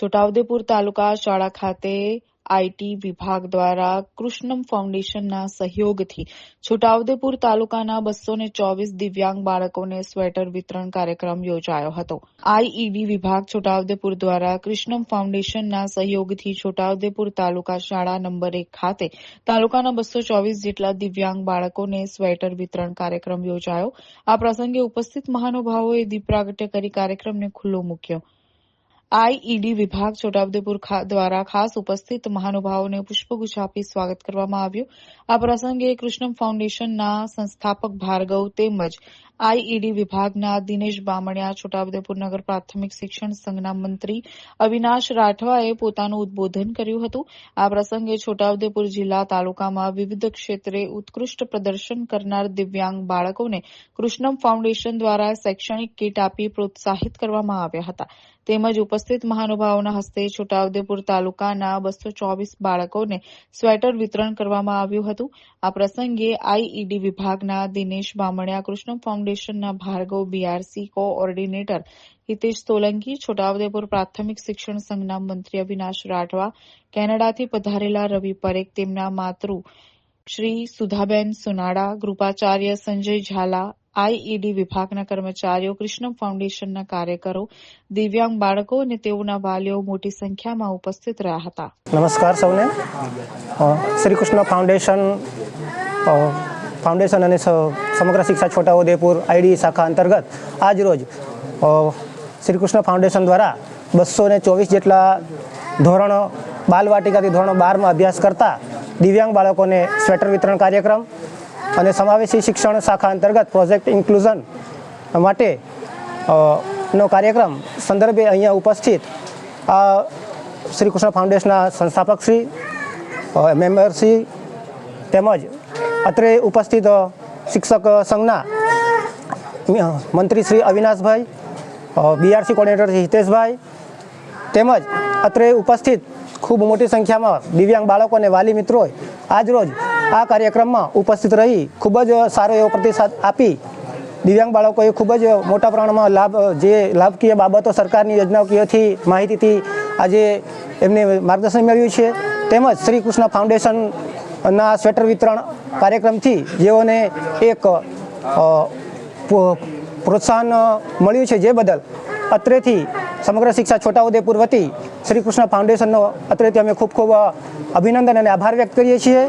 છોટાઉદેપુર તાલુકા શાળા ખાતે આઈટી વિભાગ દ્વારા કૃષ્ણમ ફાઉન્ડેશનના સહયોગથી છોટાઉદેપુર તાલુકાના બસો ને ચોવીસ દિવ્યાંગ બાળકોને સ્વેટર વિતરણ કાર્યક્રમ યોજાયો હતો. આઈઈડી વિભાગ છોટાઉદેપુર દ્વારા કૃષ્ણમ ફાઉન્ડેશનના સહયોગથી છોટાઉદેપુર તાલુકા શાળા નંબર એક ખાતે તાલુકાના બસો ચોવીસ જેટલા દિવ્યાંગ બાળકોને સ્વેટર વિતરણ કાર્યક્રમ યોજાયો. આ પ્રસંગે ઉપસ્થિત મહાનુભાવોએ દીપ પ્રાગટ્ય કરી કાર્યક્રમને ખુલ્લો મૂક્યો. આઈઈડી વિભાગ છોટાઉદેપુર દ્વારા ખાસ ઉપસ્થિત મહાનુભાવોને પુષ્પગુચ્છ આપી સ્વાગત કરવામાં આવ્યું. આ પ્રસંગે કૃષ્ણમ ફાઉન્ડેશનના સંસ્થાપક ભાર્ગવ તેમજ આઈઈડી વિભાગના દિનેશ બામણિયા, છોટાઉદેપુર નગર પ્રાથમિક શિક્ષણ સંઘના મંત્રી અવિનાશ રાઠવાએ પોતાનું ઉદબોધન કર્યું હતું. આ પ્રસંગે છોટાઉદેપુર જિલ્લા તાલુકામાં વિવિધ ક્ષેત્રે ઉત્કૃષ્ટ પ્રદર્શન કરનાર દિવ્યાંગ બાળકોને કૃષ્ણમ ફાઉન્ડેશન દ્વારા શૈક્ષણિક કીટ આપી પ્રોત્સાહિત કરવામાં આવ્યા હતા. તેમજ ઉપસ્થિત મહાનુભાવોના હસ્તે છોટાઉદેપુર તાલુકાના બસો ચોવીસ બાળકોને સ્વેટર વિતરણ કરવામાં આવ્યું હતું. આ પ્રસંગે આઈઈડી વિભાગના દિનેશ બામણિયા કૃષ્ણ ફાઉન્ડેશનના ભાર્ગવ બીઆરસી કોઓર્ડિનેટર હિતેશ સોલંકી, છોટાઉદેપુર પ્રાથમિક શિક્ષણ સંઘના મંત્રી અવિનાશ રાઠવા, કેનેડાથી પધારેલા રવિ પરેખ, તેમના માતૃ શ્રી સુધાબેન સુનાડા, ગૃપાચાર્ય સંજય ઝાલા આઈઈડી વિભાગના કર્મચારીઓ કૃષ્ણ ફાઉન્ડેશનના કાર્યકરો, દિવ્યાંગ બાળકો અને તેઓના વાલીઓ મોટી સંખ્યામાં ઉપસ્થિત રહ્યા હતા. નમસ્કાર સૌને. શ્રી કૃષ્ણ ફાઉન્ડેશન ફાઉન્ડેશન અને સમગ્ર શિક્ષા છોટાઉદેપુર આઈડી શાખા અંતર્ગત આજ રોજ શ્રી ફાઉન્ડેશન દ્વારા બસો ને ચોવીસ જેટલા ધોરણો, બાલવાટિકાથી ધોરણ બારમાં અભ્યાસ કરતા દિવ્યાંગ બાળકોને સ્વેટર વિતરણ કાર્યક્રમ અને સમાવેશી શિક્ષણ શાખા અંતર્ગત પ્રોજેક્ટ ઇન્ક્લુઝન માટે નો કાર્યક્રમ સંદર્ભે અહીંયા ઉપસ્થિત આ શ્રી કૃષ્ણ ફાઉન્ડેશનના સંસ્થાપક શ્રી મેમ્બર શ્રી તેમજ અત્રે ઉપસ્થિત શિક્ષક સંઘના મંત્રી શ્રી અવિનાશભાઈ બીઆરસી કોર્ડિનેટર હિતેશભાઈ, તેમજ અત્રે ઉપસ્થિત ખૂબ મોટી સંખ્યામાં દિવ્યાંગ બાળકો અને વાલી મિત્રોએ આજરોજ આ કાર્યક્રમમાં ઉપસ્થિત રહી ખૂબ જ સારો એવો પ્રતિસાદ આપી દિવ્યાંગ બાળકોએ ખૂબ જ મોટા પ્રમાણમાં લાભ, જે લાભકીય બાબતો સરકારની યોજનાકીયથી માહિતીથી આજે એમને માર્ગદર્શન મેળવ્યું છે. તેમજ શ્રી કૃષ્ણ ફાઉન્ડેશનના સ્વેટર વિતરણ કાર્યક્રમથી જેઓને એક પ્રોત્સાહન મળ્યું છે જે બદલ અત્રેથી સમગ્ર શિક્ષા છોટાઉદેપુર વતી શ્રી કૃષ્ણ ફાઉન્ડેશનનો અત્રેથી અમે ખૂબ ખૂબ અભિનંદન અને આભાર વ્યક્ત કરીએ છીએ.